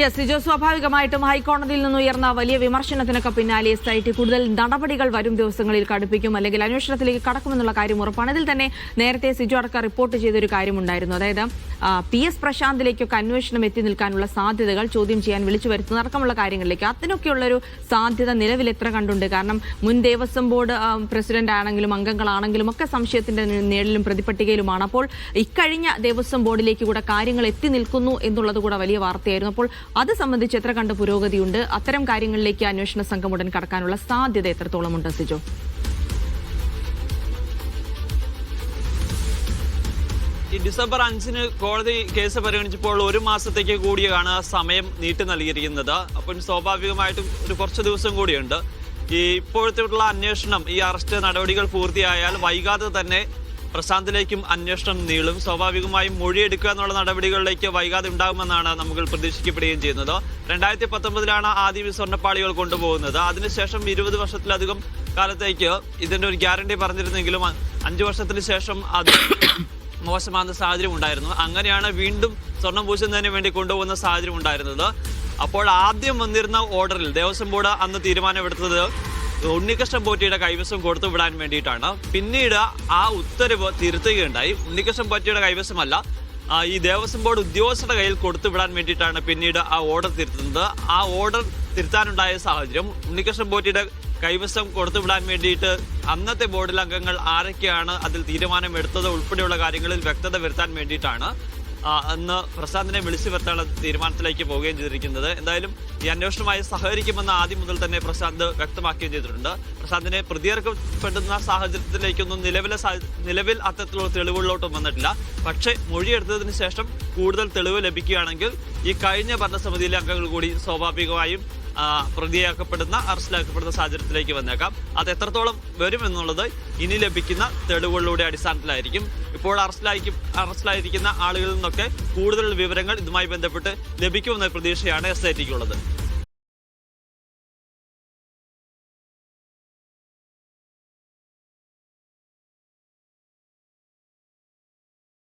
Yes Lijo സ്വാഭാവികമായിട്ടും ഹൈക്കോടതിയിൽ നിന്ന് ഉയർന്ന വലിയ വിമർശനത്തിനൊക്കെ പിന്നാലെ എസ് ഐ ടി കൂടുതൽ നടപടികൾ വരും ദിവസങ്ങളിൽ കടുപ്പിക്കും അല്ലെങ്കിൽ അന്വേഷണത്തിലേക്ക് കടക്കുമെന്നുള്ള കാര്യം ഉറപ്പാണ്. ഇതിൽ തന്നെ നേരത്തെ സിജോ അടക്കം റിപ്പോർട്ട് ചെയ്തൊരു കാര്യമുണ്ടായിരുന്നു. അതായത് പി എസ് പ്രശാന്തിലേക്കൊക്കെ അന്വേഷണം എത്തി നിൽക്കാനുള്ള സാധ്യതകൾ ചോദ്യം ചെയ്യാൻ വിളിച്ചു വരുത്തുന്ന അടക്കമുള്ള കാര്യങ്ങളിലേക്ക്. അതിനൊക്കെയുള്ളൊരു സാധ്യത നിലവിൽ എത്ര കണ്ടുണ്ട്? കാരണം മുൻ ദേവസ്വം ബോർഡ് പ്രസിഡന്റ് ആണെങ്കിലും അംഗങ്ങളാണെങ്കിലും ഒക്കെ സംശയത്തിന്റെ നേടിലും പ്രതിപട്ടികയിലുമാണ്. അപ്പോൾ ഇക്കഴിഞ്ഞ ദേവസ്വം ബോർഡിലേക്ക് കൂടെ കാര്യങ്ങൾ എത്തി നിൽക്കുന്നു എന്നുള്ളത് കൂടെ വലിയ വാർത്തയായിരുന്നു. അപ്പോൾ അത് സംബന്ധിച്ച് എത്ര കണ്ട് പുരോഗതിയുണ്ട്? അത്തരം കാര്യങ്ങളിലേക്ക് അന്വേഷണ സംഘം ഉടൻ കടക്കാനുള്ള സാധ്യത എത്രത്തോളം ഉണ്ട് സിജോ? ഈ ഡിസംബർ അഞ്ചിന് കോടതി കേസ് പരിഗണിച്ചപ്പോൾ ഒരു മാസത്തേക്ക് കൂടിയാണ് സമയം നീട്ടി നൽകിയിരിക്കുന്നത്. അപ്പം സ്വാഭാവികമായിട്ടും ഒരു കുറച്ച് ദിവസം കൂടിയുണ്ട്. ഈ ഇപ്പോഴത്തെ അന്വേഷണം ഈ അറസ്റ്റ് നടപടികൾ പൂർത്തിയായാൽ വൈകാതെ തന്നെ പ്രശാന്തിലേക്കും അന്വേഷണം നീളും. സ്വാഭാവികമായും മൊഴിയെടുക്കുക എന്നുള്ള നടപടികളിലേക്ക് വൈകാതെ ഉണ്ടാകുമെന്നാണ് നമുക്ക് പ്രതീക്ഷിക്കപ്പെടുകയും ചെയ്യുന്നത്. രണ്ടായിരത്തി പത്തൊമ്പതിലാണ് ആദ്യം ഈ സ്വർണപ്പാളികൾ കൊണ്ടുപോകുന്നത്. അതിനുശേഷം ഇരുപത് വർഷത്തിലധികം കാലത്തേക്ക് ഇതിന്റെ ഒരു ഗ്യാരണ്ടി പറഞ്ഞിരുന്നെങ്കിലും അഞ്ചു വർഷത്തിന് ശേഷം അത് മോശമാകുന്ന സാഹചര്യം ഉണ്ടായിരുന്നു. അങ്ങനെയാണ് വീണ്ടും സ്വർണം പൂശുന്നതിന് വേണ്ടി കൊണ്ടുപോകുന്ന സാഹചര്യം ഉണ്ടായിരുന്നത്. അപ്പോൾ ആദ്യം വന്നിരുന്ന ഓർഡറിൽ ദേവസ്വം ബോർഡ് അന്ന് തീരുമാനമെടുത്തത് ഉണ്ണികൃഷ്ണൻ പോറ്റിയുടെ കൈവശം കൊടുത്തു വിടാൻ വേണ്ടിയിട്ടാണ്. പിന്നീട് ആ ഉത്തരവ് തിരുത്തുകയുണ്ടായി. ഉണ്ണികൃഷ്ണൻ പോറ്റിയുടെ കൈവശമല്ല. ഈ ദേവസ്വം ബോർഡ് ഉദ്യോഗസ്ഥരുടെ കയ്യിൽ കൊടുത്തു വിടാൻ വേണ്ടിയിട്ടാണ് പിന്നീട് ആ ഓർഡർ തിരുത്തുന്നത്. ആ ഓർഡർ തിരുത്താനുണ്ടായ സാഹചര്യം ഉണ്ണികൃഷ്ണൻ പോറ്റിയുടെ കൈവശം കൊടുത്തു വിടാൻ വേണ്ടിയിട്ട് അന്നത്തെ ബോർഡിലെ അംഗങ്ങൾ ആരൊക്കെയാണ് അതിൽ തീരുമാനം എടുത്തത് ഉൾപ്പെടെയുള്ള കാര്യങ്ങളിൽ വ്യക്തത വരുത്താൻ വേണ്ടിയിട്ടാണ്. അന്ന് പ്രശാന്തിനെ വിളിച്ചു വരുത്താനുള്ള തീരുമാനത്തിലേക്ക് പോവുകയും ചെയ്തിരിക്കുന്നത്. എന്തായാലും ഈ അന്വേഷണമായി സഹകരിക്കുമെന്ന് ആദ്യം മുതൽ തന്നെ പ്രശാന്ത് വ്യക്തമാക്കുകയും ചെയ്തിട്ടുണ്ട്. പ്രശാന്തിനെ പ്രതിയർക്കപ്പെടുന്ന സാഹചര്യത്തിലേക്കൊന്നും നിലവിലെ നിലവിൽ അത്തരത്തിലുള്ള തെളിവുകളിലോട്ടും വന്നിട്ടില്ല. പക്ഷേ മൊഴിയെടുത്തതിന് ശേഷം കൂടുതൽ തെളിവ് ലഭിക്കുകയാണെങ്കിൽ ഈ കഴിഞ്ഞ ഭരണസമിതിയിലെ അംഗങ്ങൾ കൂടി സ്വാഭാവികമായും പ്രതിയാക്കപ്പെടുന്ന അറസ്റ്റിലാക്കപ്പെടുന്ന സാഹചര്യത്തിലേക്ക് വന്നേക്കാം. അത് എത്രത്തോളം വരും എന്നുള്ളത് ഇനി ലഭിക്കുന്ന തെളിവുകളുടെ അടിസ്ഥാനത്തിലായിരിക്കും. ഇപ്പോൾ അറസ്റ്റിലായി അറസ്റ്റിലായിരിക്കുന്ന ആളുകളിൽ നിന്നൊക്കെ കൂടുതൽ വിവരങ്ങൾ ഇതുമായി ബന്ധപ്പെട്ട് ലഭിക്കുമെന്ന പ്രതീക്ഷയാണ് എസ് ഐ ടിക്കുള്ളത്